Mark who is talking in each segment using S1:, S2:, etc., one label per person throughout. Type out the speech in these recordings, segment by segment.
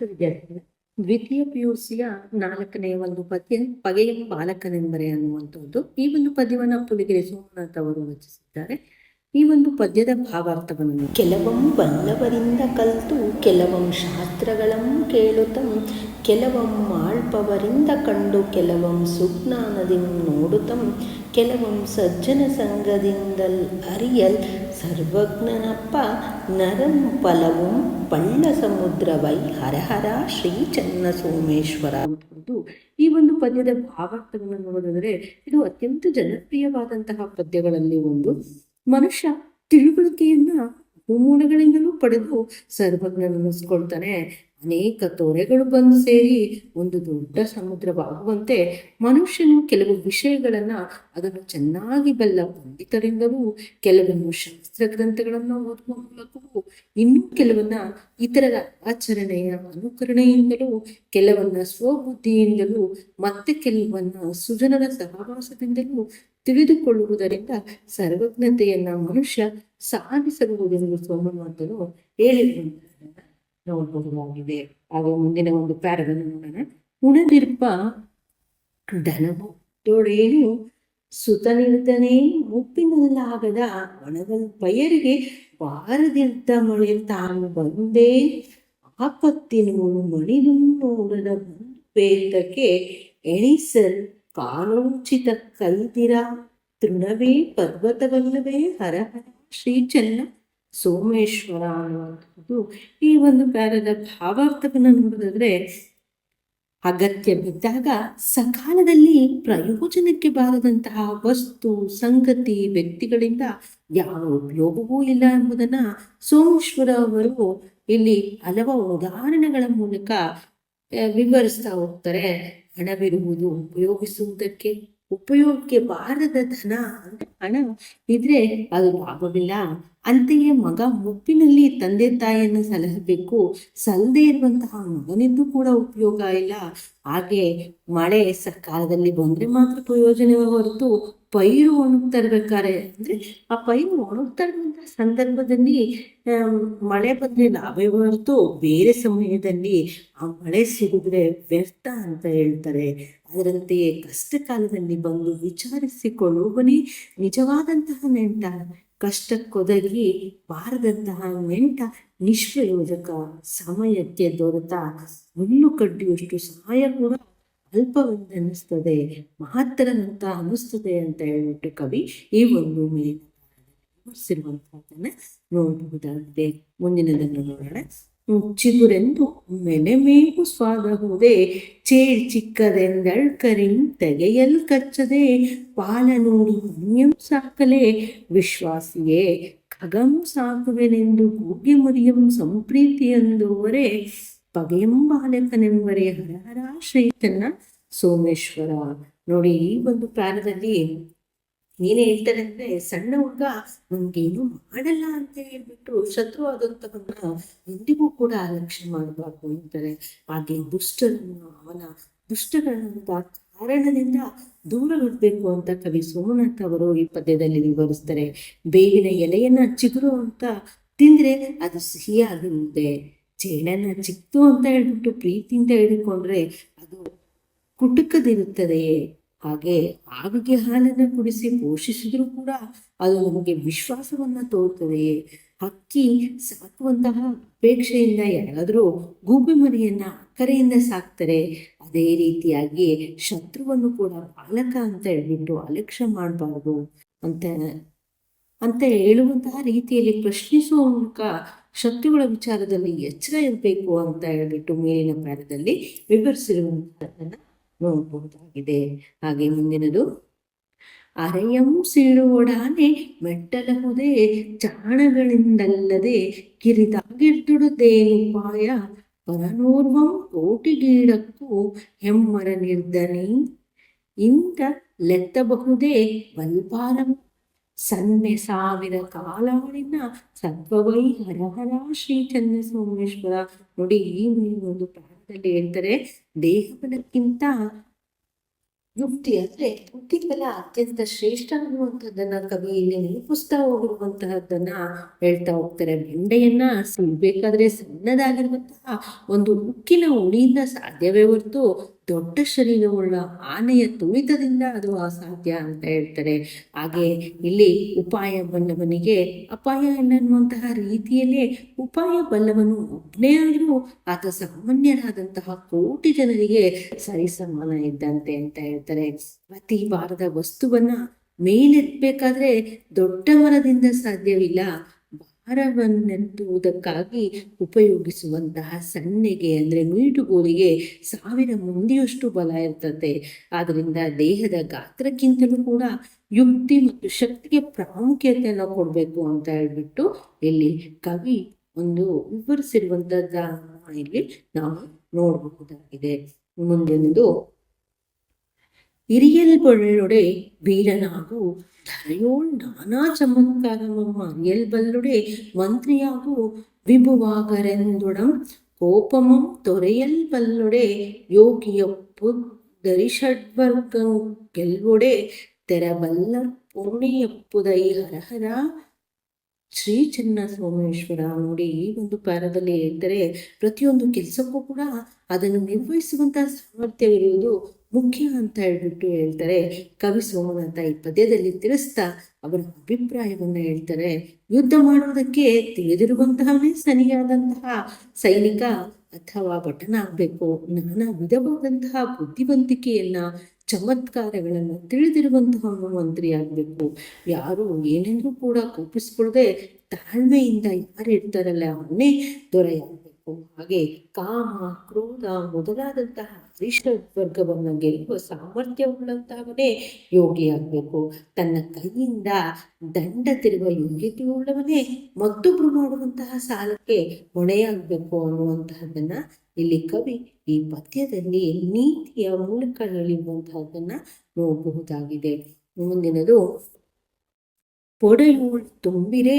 S1: ವಿದ್ಯಾರ್ಥಿಗಳು ದ್ವಿತೀಯ ಪಿಯುಸಿಯ ನಾಲ್ಕನೆಯ ಒಂದು ಪದ್ಯ, ಪಗೆಯ ಬಾಲಕನೆಂಬರೆ ಅನ್ನುವಂಥದ್ದು. ಈ ಒಂದು ಪದ್ಯವನ್ನು ಪುಲಿಗೆರೆ ಸೋಮನಾಥ್ ಅವರು ರಚಿಸಿದ್ದಾರೆ. ಈ ಒಂದು ಪದ್ಯದ ಭಾವಾರ್ಥವನ್ನು
S2: ಕೆಲವಂ ಬಲ್ಲವರಿಂದ ಕಲಿತು, ಕೆಲವಂ ಶಾಸ್ತ್ರಗಳಂ ಕೇಳುತ್ತಂ ಕೆಲವಂ ಆಳ್ಪವರಿಂದ ಕಂಡು, ಕೆಲವಂ ಸುಜ್ಞಾನದಿಂದ ನೋಡುತ್ತಂ ಕೆಲವಂ ಸಜ್ಜನ ಸಂಘದಿಂದಲ್ ಅರಿಯಲ್ ಸರ್ವಜ್ಞನಪ್ಪ ನರಂ ಫಲವು ಪಳ್ಳ ಸಮುದ್ರವೈ ಹರಹರ ಶ್ರೀ ಚನ್ನ ಸೋಮೇಶ್ವರ
S1: ಈ ಒಂದು ಪದ್ಯದ ಭಾವಾರ್ಥವನ್ನು ನೋಡಿದರೆ ಇದು ಅತ್ಯಂತ ಜನಪ್ರಿಯವಾದಂತಹ ಪದ್ಯಗಳಲ್ಲಿ ಒಂದು. ಮನುಷ್ಯ ತಿಳುವಳಿಕೆಯನ್ನ ಭೂಮೂಲಗಳಿಂದಲೂ ಪಡೆದು ಸರ್ವಜ್ಞನೆನಿಸ್ಕೊಳ್ತಾನೆ ಅನೇಕ ತೊರೆಗಳು ಬಂದು ಸೇರಿ ಒಂದು ದೊಡ್ಡ ಸಮುದ್ರವಾಗುವಂತೆ ಮನುಷ್ಯನು ಕೆಲವು ವಿಷಯಗಳನ್ನ ಅದನ್ನು ಚೆನ್ನಾಗಿ ಬಲ್ಲ ಪಂಡಿತರಿಂದಲೂ ಕೆಲವನ್ನು ಶಾಸ್ತ್ರ ಗ್ರಂಥಗಳನ್ನು ಓದುವ ಮೂಲಕವೂ ಇನ್ನೂ ಕೆಲವನ್ನ ಇತರರ ಆಚರಣೆಯ ಅನುಕರಣೆಯಿಂದಲೂ ಕೆಲವನ್ನ ಸ್ವಬುದ್ಧಿಯಿಂದಲೂ ಮತ್ತೆ ಕೆಲವನ್ನ ಸುಜನರ ಸಹವಾಸದಿಂದಲೂ ತಿಳಿದುಕೊಳ್ಳುವುದರಿಂದ ಸರ್ವಜ್ಞತೆಯನ್ನ ಮನುಷ್ಯ ಸಾಧಿಸಬಹುದೆಂದು ಸೋಮನಾಥನು ಹೇಳಿರುವಂತಹದನ್ನ ನೋಡಬಹುದಾಗಿದೆ ಹಾಗೆ ಮುಂದಿನ ಒಂದು ಪ್ಯಾರವನ್ನು ನೋಡೋಣ ಉಣದಿರ್ಪ ಧನವು ತೊಡೇನು ಸುತನಿರ್ದನೆ ಮುಪ್ಪಿನಲ್ಲಾಗದ ಒಣಗಲ್ ಪಯರಿಗೆ ಬಾರದಿದ್ದ ಮಳೆ ತಾನು ಬಂದೇ ಆಪತ್ತಿನ ಮಣಿದು ನೋಡದ ಬಂದು ಬೇತಕ್ಕೆ ಎಣಿಸಲ್ ಕಾಲೋಚಿತ ಕಲ್ದಿರ ತೃಣವೇ ಪರ್ವತವಲ್ಲವೇ ಹರ ಹರ ಶ್ರೀ ಚೆನ್ನ ಸೋಮೇಶ್ವರ ಅನ್ನುವಂಥದ್ದು. ಈ ಒಂದು ಪ್ಯಾರದ ಭಾವಾರ್ಥವನ್ನು ನೋಡೋದಾದ್ರೆ ಅಗತ್ಯ ಬಿದ್ದಾಗ ಸಕಾಲದಲ್ಲಿ ಪ್ರಯೋಜನಕ್ಕೆ ಬಾರದಂತಹ ವಸ್ತು, ಸಂಗತಿ, ವ್ಯಕ್ತಿಗಳಿಂದ ಯಾವ ಉಪಯೋಗವೂ ಇಲ್ಲ ಎಂಬುದನ್ನ ಸೋಮೇಶ್ವರ ಅವರು ಇಲ್ಲಿ ಹಲವು ಉದಾಹರಣೆಗಳ ಮೂಲಕ ವಿವರಿಸ್ತಾ ಹೋಗ್ತಾರೆ. ಹಣವಿರುವುದು ಉಪಯೋಗಿಸುವುದಕ್ಕೆ, ಉಪಯೋಗಕ್ಕೆ ಬಾರದ ಧನ ಹಣ ಇದ್ರೆ ಅದು ಲಾಭವಿಲ್ಲ ಅಂತೆಯೇ ಮಗ ಮುಪ್ಪಿನಲ್ಲಿ ತಂದೆ ತಾಯಿಯನ್ನು ಸಲಹಬೇಕು. ಸಲ್ಲದೆ ಇರುವಂತಹ ಮಗನಿಂದ ಕೂಡ ಉಪಯೋಗ ಇಲ್ಲ. ಹಾಗೆ ಮಳೆ ಸಕಾಲದಲ್ಲಿ ಬಂದ್ರೆ ಮಾತ್ರ ಪ್ರಯೋಜನ ಹೊರತು ಪೈರು ಒಣಗ್ತಾ ಇರ್ಬೇಕಾದ್ರೆ ಅಂದ್ರೆ ಆ ಪೈರು ಒಣಗ್ತಾ ಇರುವಂತಹ ಸಂದರ್ಭದಲ್ಲಿ ಮಳೆ ಬಂದ್ರೆ ಲಾಭವೇ ಹೊರತು ಬೇರೆ ಸಮಯದಲ್ಲಿ ಆ ಮಳೆ ಸಿಗಿದ್ರೆ ವ್ಯರ್ಥ ಅಂತ ಹೇಳ್ತಾರೆ. ಅದರಂತೆಯೇ ಕಷ್ಟ ಕಾಲದಲ್ಲಿ ಬಂದು ವಿಚಾರಿಸಿಕೊಳ್ಳುವನೇ ನಿಜವಾದಂತಹ ನೆಂಟ ಕಷ್ಟಕ್ಕೊದಗಿ ಬಾರದಂತಹ ನೆಂಟ ನಿಷ್ಪ್ರಯೋಜಕ ಸಮಯಕ್ಕೆ ದೊರೆತ ಹುಲ್ಲು ಕಡ್ಡಿಯಷ್ಟು ಸಹಾಯ ಕೂಡ ಅಲ್ಪವೆಂದೆನಿಸ್ತದೆ ಮಹತ್ತರನಂತ ಅನಿಸ್ತದೆ ಅಂತ ಹೇಳ್ಬಿಟ್ಟು ಕವಿ ಈ ಒಂದು ಮೇಲಿನ ವಿಮರ್ಶಿರುವಂತಹದನ್ನ ನೋಡಬಹುದಾಗಿದೆ. ಮುಂದಿನದನ್ನು ನೋಡೋಣ. ಹ್ಮ್, ಮೆನೆ ಮೆನೆಮೇವು ಸ್ವಾದಹುದೇ ಚೇಳ್ ಚಿಕ್ಕದೆಂದಳ್ಕರಿಂ ತೆಗೆಯಲ್ ಕಚ್ಚದೆ ಪಾಲ ನೋಡಿ ಅನ್ಯಂ ಸಾಕಲೆ ವಿಶ್ವಾಸಿಯೇ ಖಗಂ ಸಾಕುವೆನೆಂದು ಕೂಗಿ ಮುರಿಯಂ ಸಂಪ್ರೀತಿಯಂದುವರೆ ಪಗೆಯಂ ಬಾಲಕನೆಂಬರೆ ಹರಹರ ಸೋಮೇಶ್ವರ. ನೋಡಿ ಈ ಒಂದು ಪ್ಯಾರದಲ್ಲಿ ಏನ್ ಹೇಳ್ತಾರೆ ಅಂದ್ರೆ ಸಣ್ಣ ಹುಡುಗ ನಮ್ಗೇನು ಮಾಡಲ್ಲ ಅಂತ ಹೇಳ್ಬಿಟ್ಟು ಶತ್ರು ಆದಂತವನ್ನ ಎಂದಿಗೂ ಕೂಡ ಅಲಕ್ಷ್ಯ ಮಾಡಬಾರ್ದು ಅಂತಾರೆ. ಹಾಗೆ ದುಷ್ಟರನ್ನು, ಅವನ ದುಷ್ಟಗಳಂತ ಕಾರಣದಿಂದ ದೂರವಿಡ್ಬೇಕು ಅಂತ ಕವಿ ಸೋಮನಾಥ್ ಅವರು ಈ ಪದ್ಯದಲ್ಲಿ ವಿವರಿಸ್ತಾರೆ. ಬೇವಿನ ಎಲೆಯನ್ನ ಚಿಗುರು ಅಂತ ತಿಂದ್ರೆ ಅದು ಸಿಹಿಯಾಗಿರುತ್ತೆ. ಚೇಳನ್ನ ಚಿಕ್ತು ಅಂತ ಹೇಳ್ಬಿಟ್ಟು ಪ್ರೀತಿಯಿಂದ ಹಿಡ್ಕೊಂಡ್ರೆ ಅದು ಕುಟುಕದಿರುತ್ತದೆ ಹಾಗೆ ಆವಿಗೆ ಹಾಲನ್ನು ಕುಡಿಸಿ ಪೋಷಿಸಿದ್ರೂ ಕೂಡ ಅದು ನಮಗೆ ವಿಶ್ವಾಸವನ್ನ ತೋರ್ತದೆಯೇ? ಹಕ್ಕಿ ಸಾಕುವಂತಹ ಅಪೇಕ್ಷೆಯಿಂದ ಯಾರಾದರೂ ಗೂಬೆ ಮರಿಯನ್ನ ಅಕ್ಕರೆಯಿಂದ ಸಾಕ್ತಾರೆ, ಅದೇ ರೀತಿಯಾಗಿ ಶತ್ರುವನ್ನು ಕೂಡ ಬಾಲಕ ಅಂತ ಹೇಳ್ಬಿಟ್ಟು ಅಲಕ್ಷ್ಯ ಮಾಡಬಾರ್ದು ಅಂತ ಅಂತ ಹೇಳುವಂತಹ ರೀತಿಯಲ್ಲಿ ಪ್ರಶ್ನಿಸುವ ಮೂಲಕ ಶತ್ರುಗಳ ವಿಚಾರದಲ್ಲಿ ಎಚ್ಚರ ಇರಬೇಕು ಅಂತ ಹೇಳ್ಬಿಟ್ಟು ಮೇಲಿನ ಪ್ಯಾರದಲ್ಲಿ ವಿವರಿಸಿರುವಂತಹದನ್ನ ನೋಡಬಹುದಾಗಿದೆ. ಹಾಗೆ ಮುಂದಿನದು. ಅರೆಯಂ ಸೀಳುವೊಡಾನೆ ಮೆಟ್ಟಲಹುದೇ ಚಾಣಗಳಿಂದಲ್ಲದೆ ಕಿರಿದಾಗಿರ್ದುಡುದೇನುಪಾಯ ಪರನೋರ್ವಂ ಕೋಟಿಗೀಡಕ್ಕೂ ಹೆಮ್ಮರ ನಿರ್ಧನಿ. ಇಂತ ಲೆತ್ತಬಹುದೇ ಬಲ್ಪಾರಂ ಸನ್ನೆ ಸಾವಿರ ಕಾಲಾಳಿನ ಸತ್ವವೈ ಹರಹರ ಶ್ರೀ ಚಂದ್ರ ಸೋಮೇಶ್ವರ ನೋಡಿ ಈ ಒಂದು ಪ್ರಾಣದಲ್ಲಿ ಹೇಳ್ತಾರೆ. ದೇಹ ಬಲಕ್ಕಿಂತ ಯುಕ್ತಿ ಅಂದ್ರೆ ಬುದ್ಧಿಬಲ ಅತ್ಯಂತ ಶ್ರೇಷ್ಠ ಅನ್ನುವಂಥದ್ದನ್ನ ಕವಿ ಇಲ್ಲಿ ನಿರೂಪಿಸ್ತಾ ಹೋಗಿರುವಂತಹದ್ದನ್ನ ಹೇಳ್ತಾ ಹೋಗ್ತಾರೆ. ಬೆಂಡೆಯನ್ನ ಸಿಗ್ಬೇಕಾದ್ರೆ ಸಣ್ಣದಾಗಿರುವಂತಹ ಒಂದು ಉಕ್ಕಿನ ಉಳಿಯಿಂದ ಸಾಧ್ಯವೇ ಹೊರತು ದೊಡ್ಡ ಶರೀರವುಳ್ಳ ಆನೆಯ ತುಳಿತದಿಂದ ಅದು ಅಸಾಧ್ಯ ಅಂತ ಹೇಳ್ತಾರೆ. ಹಾಗೆ ಇಲ್ಲಿ ಉಪಾಯ ಬಲ್ಲವನಿಗೆ ಅಪಾಯ ಎನ್ನುವಂತಹ ರೀತಿಯಲ್ಲೇ ಉಪಾಯ ಬಲ್ಲವನು ಒಬ್ಬನೇ ಆದರೂ ಆತ ಸಾಮಾನ್ಯರಾದಂತಹ ಕೋಟಿ ಜನರಿಗೆ ಸರಿಸಮಾನ ಇದ್ದಂತೆ ಅಂತ ಹೇಳ್ತಾರೆ. ಪ್ರತಿ ಭಾರದ ವಸ್ತುವನ್ನ ಮೇಲೆತ್ತಬೇಕಾದ್ರೆ ದೊಡ್ಡ ಮರದಿಂದ ಸಾಧ್ಯವಿಲ್ಲ. ಭಾರವನ್ನೆತ್ತುವುದಕ್ಕಾಗಿ ಉಪಯೋಗಿಸುವಂತಹ ಸಣ್ಣಗೆ ಅಂದ್ರೆ ಮೀಟುಗೋಲಿಗೆ ಸಾವಿರ ಮುಂದಿಯಷ್ಟು ಬಲ ಇರ್ತದೆ. ಆದ್ದರಿಂದ ದೇಹದ ಗಾತ್ರಕ್ಕಿಂತಲೂ ಕೂಡ ಯುಕ್ತಿ ಮತ್ತು ಶಕ್ತಿಗೆ ಪ್ರಾಮುಖ್ಯತೆಯನ್ನು ಕೊಡಬೇಕು ಅಂತ ಹೇಳ್ಬಿಟ್ಟು ಇಲ್ಲಿ ಕವಿ ಒಂದು ವಿವರಿಸಿರುವಂಥದ್ದನ್ನು ಇಲ್ಲಿ ನಾವು ನೋಡಬಹುದಾಗಿದೆ. ಮುಂದಿನದು ಹಿರಿಯಲ್ಬೊಳ್ಳೊಡೆ ಬೀರನಾಗು ಧರೆಯೋಳ್ ನಾನಾ ಚಮತ್ಕಾರಮಮ್ಮ ಅರಿಯಲ್ಬಲ್ಲೊಡೆ ಮಂತ್ರಿಯಾಗು, ವಿಭುವಾಗರೆಂದೊಡಂ ಕೋಪಮಂ ತೊರೆಯಲ್ಬಲ್ಲೊಡೆ ಯೋಗಿಯಪ್ಪು ದರಿಷಡ್ವರ್ಗ ಗೆಲ್ವೊಡೆ, ತೆರಬಲ್ಲ ಪೂರ್ಣಿಯಪ್ಪುದೈ ಹರಹರ. ಶ್ರೀ ಚನ್ನ ಸೋಮೇಶ್ವರ ನೋಡಿ, ಈ ಒಂದು ಪಾರದಲ್ಲಿ ಹೇಳ್ತಾರೆ ಪ್ರತಿಯೊಂದು ಕೆಲಸಕ್ಕೂ ಕೂಡ ಅದನ್ನು ನಿರ್ವಹಿಸುವಂತಹ ಸಾಮರ್ಥ್ಯವಿರುವುದು ಮುಖ್ಯ ಅಂತ ಹೇಳ್ಬಿಟ್ಟು ಹೇಳ್ತಾರೆ ಕವಿ ಸೋಮನಾಥ ಈ ಪದ್ಯದಲ್ಲಿ ತಿಳಿಸ್ತಾ ಅವರ ಅಭಿಪ್ರಾಯವನ್ನು ಹೇಳ್ತಾರೆ, ಯುದ್ಧ ಮಾಡುವುದಕ್ಕೆ ತಿಳಿದಿರುವಂತಹವೇ ಸನಿಯಾದಂತಹ ಸೈನಿಕ ಅಥವಾ ಭಟನಾಗಬೇಕು. ನಾನಾ ವಿಧವಾದಂತಹ ಬುದ್ಧಿವಂತಿಕೆಯನ್ನ, ಚಮತ್ಕಾರಗಳನ್ನ ತಿಳಿದಿರುವಂತಹ ಮಂತ್ರಿ ಆಗ್ಬೇಕು ಯಾರು ಏನೇನೂ ಕೂಡ ಕೋಪಿಸ್ಕೊಳ್ಳದೆ ತಾಳ್ಮೆಯಿಂದ ಯಾರು ಇರ್ತಾರಲ್ಲ ಅವನೇ ದೊರೆಯಾಗಬೇಕು ಹಾಗೆ ಕಾಮ, ಕ್ರೋಧ ಮೊದಲಾದಂತಹ ಅರಿಷ್ಟ ವರ್ಗವನ್ನು ಗೆಲ್ಲುವ ಸಾಮರ್ಥ್ಯವುಳ್ಳಂತಹವನೇ ಯೋಗಿಯಾಗಬೇಕು. ತನ್ನ ಕೈಯಿಂದ ದಂಡ ತಿರುವ ಯೋಗ್ಯತೆಯುಳ್ಳವನೇ ಮತ್ತೊಬ್ರು ಮಾಡುವಂತಹ ಸಾಲಕ್ಕೆ ಹೊಣೆಯಾಗಬೇಕು ಅನ್ನುವಂತಹದ್ದನ್ನ ಇಲ್ಲಿ ಕವಿ ಈ ಪದ್ಯದಲ್ಲಿ ನೀತಿಯ ಮೂಲಕ ಹೇಳಿರುವಂತಹದ್ದನ್ನ ನೋಡಬಹುದಾಗಿದೆ. ಮುಂದಿನದು ಪೊಡೆಯೂಳ್ ತುಂಬಿರೆ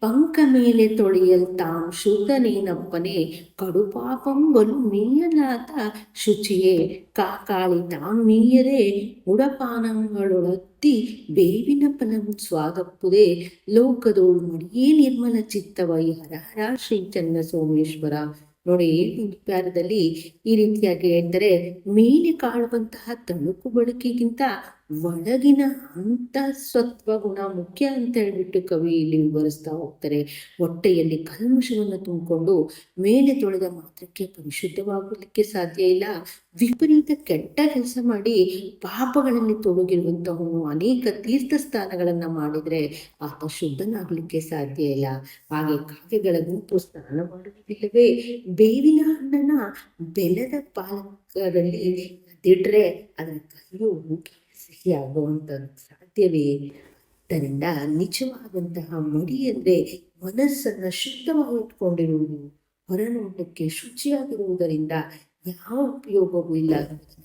S1: ಪಂಕ ಮೇಲೆ ತೊಳೆಯಲ್ ತಾಂ ಶುದ್ಧನೇನಪ್ಪನೆ ಕಡುಪಾಪಂ ಬಲು ಮೀಯಲಾತ ಶುಚಿಯೇ, ಕಾಕಾಳಿ ತಾಂ ಮೀಯದೆ ಉಡಪಾನಗಳೊಳತ್ತಿ ಬೇವಿನ ಫಲಂ ಸ್ವಾಗಪ್ಪುದೆ, ಲೋಕದೋಳು ಮಡಿಯೇ ನಿರ್ಮಲ ಚಿತ್ತವೈ ಹರ ಹರ ಶ್ರೀ ಚನ್ನ ಸೋಮೇಶ್ವರ. ನೋಡಿ ಈ ರೀತಿಯಾಗಿ ಎಂದರೆ ಮೇಲೆ ಕಾಳುವಂತಹ ತಣುಕು ಬಳಕೆಗಿಂತ ಒಳಗಿನ ಅಂತಃಸತ್ವ ಗುಣ ಮುಖ್ಯ ಅಂತ ಹೇಳ್ಬಿಟ್ಟು ಕವಿ ಇಲ್ಲಿ ವಿವರಿಸ್ತಾ ಹೋಗ್ತಾರೆ. ಹೊಟ್ಟೆಯಲ್ಲಿ ಕಲ್ಮಶವನ್ನು ತುಂಬಿಕೊಂಡು ಮೇಲೆ ತೊಳೆದ ಮಾತ್ರಕ್ಕೆ ಪರಿಶುದ್ಧವಾಗಲಿಕ್ಕೆ ಸಾಧ್ಯ ಇಲ್ಲ. ವಿಪರೀತ ಕೆಟ್ಟ ಕೆಲಸ ಮಾಡಿ ಪಾಪಗಳಲ್ಲಿ ತೊಡಗಿರುವಂತಹವನು ಅನೇಕ ತೀರ್ಥ ಸ್ಥಾನಗಳನ್ನ ಮಾಡಿದ್ರೆ ಆತ ಶುದ್ಧನಾಗ್ಲಿಕ್ಕೆ ಸಾಧ್ಯ ಇಲ್ಲ. ಹಾಗೆ ಗುಂಪು ಸ್ನಾನ ಮಾಡುವುದಿಲ್ಲವೇ? ಬೇವಿನ ಹಣ್ಣನ್ನ ಬೆಲ್ಲದ ಪಾಲಕದಲ್ಲಿ ಅದಿಟ್ರೆ ಅದರ ಕೈಯು ಸಿಹಿಯಾಗುವಂಥದ್ದು ಸಾಧ್ಯವೇ ಆದ್ದರಿಂದ ನಿಜವಾದಂತಹ ಮಡಿ ಅಂದರೆ ಮನಸ್ಸನ್ನ ಶುದ್ಧವಾಗಿ ಇಟ್ಕೊಂಡಿರುವುದು ಹೊರನೋಟಕ್ಕೆ ಶುಚಿಯಾಗಿರುವುದರಿಂದ ಯಾವ ಉಪಯೋಗವೂ ಇಲ್ಲ.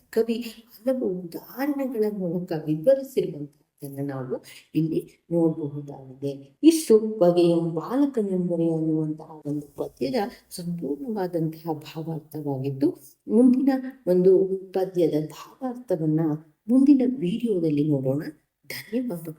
S1: ಕವಿ ಹಲವು ಉದಾಹರಣೆಗಳ ಮೂಲಕ ವಿವರಿಸಿರುವಂತಹದ್ದನ್ನು ನಾವು ಇಲ್ಲಿ ನೋಡಬಹುದಾಗಿದೆ. ಇಷ್ಟು ಬಗೆಯ ಬಾಲಕನೆಂದರೆ ಅನ್ನುವಂತಹ ಒಂದು ಪದ್ಯದ ಸಂಪೂರ್ಣವಾದಂತಹ ಭಾವಾರ್ಥವಾಗಿದ್ದು, ಮುಂದಿನ ಒಂದು ಪದ್ಯದ ಭಾವಾರ್ಥವನ್ನ ಮುಂದಿನ ವಿಡಿಯೋದಲ್ಲಿ ನೋಡೋಣ. ಧನ್ಯವಾದಗಳು.